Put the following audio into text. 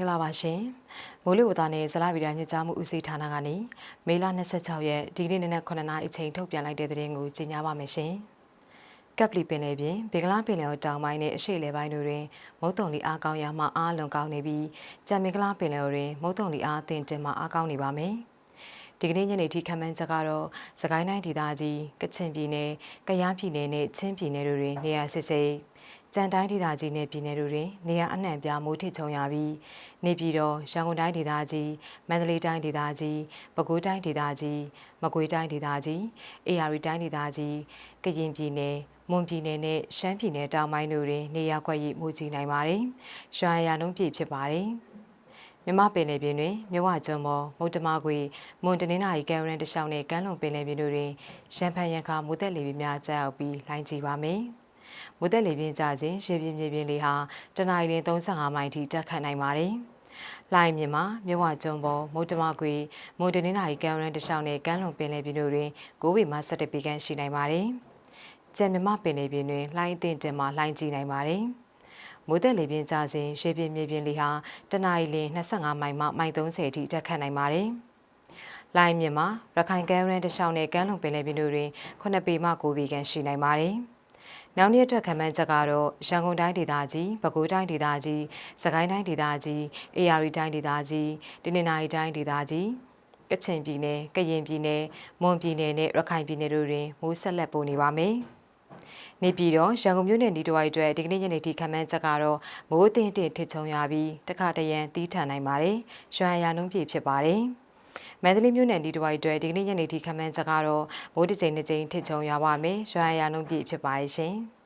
္ဂလာပါရှင်မိုးလေဝသနဲ့ဇလဗီဒာညွှန်ကြားမှုဦးစီးဌာနကနေမေလ26ရက်ဒီကနေ့နေ့နဲ့9နာရီအချိန်ထုတ်ပြန်လိုက်တဲ့သတင်းကိုကြီးညာပါမယ်ရှင်ကပ်ပလီပင်လယ်ပြင်ဘေကလာပင်လယ်တောင်ပိုင်းနဲ့အရှေ့လယ်ပိုင်းတို့တွင်မုတ်တုံလီအားကောင်းရာမှအားလွန်ကောင်းနေပြီးကြံမေကလာပင်လယ်တွင်မုတ်တုံလီအားအသင့်တင်မှအားကောင်းနေပါမယ် ဒီကနေ့ညနေထိခံမှန်းချက်ကတော့စကိုင်းတိုင်းဒေသကြီးကချင်ပြည်နယ်၊ကယားပြည်နယ်နဲ့ချင်းပြည်နယ်တို့တွင်နေရာစစ်စစ်ကြံတိုင်းဒေသကြီးနဲ့ပြည်နယ်တို့တွင်နေရာအနှံ့ပြားမိုးထစ်ချုံရပြီးနေပြည်တော်ရန်ကုန်တိုင်းဒေသကြီးမန္တလေးတိုင်းဒေသကြီးပဲခူးတိုင်းဒေသကြီးမကွေးတိုင်းဒေသကြီးအေရရီတိုင်းဒေသကြီးကရင်ပြည်နယ်မွန်ပြည်နယ်နဲ့ရှမ်းပြည်နယ်တောင်ပိုင်းတို့တွင်နေရာကွက်ရိမိုးကြီးနိုင်ပါတယ်။ရွှာရနှုန်းပြည့်ဖြစ်ပါတယ်။ မြမပင်လယ်ပြင်တွင်မြဝကျွန်းပေါ်မုတ်တမကွေမွန်တနင်္လာရီကဲရန်တလျှောက်နဲ့ကမ်းလွန်ပင်လယ်ပြင်တို့တွင်ရန်ဖန်ရန်ခါမိုးသက်လေပြင်းများကျရောက်ပြီးလိုင်းကြည့်ပါမယ်။မိုးသက်လေပြင်းကျခြင်းရေပြင်းမြေပြင်းလေးဟာတနအီလ35မိုင်ထိတက်ခတ်နိုင်ပါတယ်။လိုင်းမြင်မှာမြဝကျွန်းပေါ်မုတ်တမကွေမွန်တနင်္လာရီကမ်းရန်တလျှောက်နဲ့ကမ်းလွန်ပင်လယ်ပြင်တို့တွင်9ဝေမှ17ပေခန့်ရှိနိုင်ပါတယ်။ကြံမြမပင်လယ်ပြင်တွင်လိုင်းအသင့်တင်မှလိုင်းကြည့်နိုင်ပါတယ်။ မိုးသက်လေပြင်းကျစဉ်ရှေးပြင်းမြေပြင်းလေးဟာတနအီလ25မိုင်မှမိုင်30အထိတက်ခတ်နိုင်ပါတယ်။လိုင်းမြင်မှာရခိုင်ကမ်းရန်တလျှောက်နဲ့ကမ်းလွန်ပင်လယ်ပြင်တို့တွင်9ပေမှ9ပေခန့်ရှိနိုင်ပါတယ်။နောက်နေ့အတွက်ခံမှန်းချက်ကတော့ရန်ကုန်တိုင်းဒေသကြီး၊ပဲခူးတိုင်းဒေသကြီး၊စကိုင်းတိုင်းဒေသကြီး၊အေရရီတိုင်းဒေသကြီး၊တနင်္သာရီတိုင်းဒေသကြီးကချင်ပြည်နယ်၊ကရင်ပြည်နယ်၊မွန်ပြည်နယ်နဲ့ရခိုင်ပြည်နယ်တို့တွင်မိုးဆက်လက်ပုံနေပါမယ်။ နေပြည်တော်ရန်ကုန်မြို့နယ်ဒီတဝိုက်အတွက်ဒီကနေ့ညနေထိခံမှန်းချက်ကတော့မိုးအထင်တင်ထစ်ချုံရပြီးတခါတရံတီးထန်နိုင်ပါတယ်။ရွှံရနှုံးပြည့်ဖြစ်ပါတယ်။မန္တလေးမြို့နယ်ဒီတဝိုက်အတွက်ဒီကနေ့ညနေထိခံမှန်းချက်ကတော့မိုးတစ်ချိန်တစ်ချိန်ထစ်ချုံရပါမယ်။ရွှံရနှုံးပြည့်ဖြစ်ပါရဲ့ရှင်။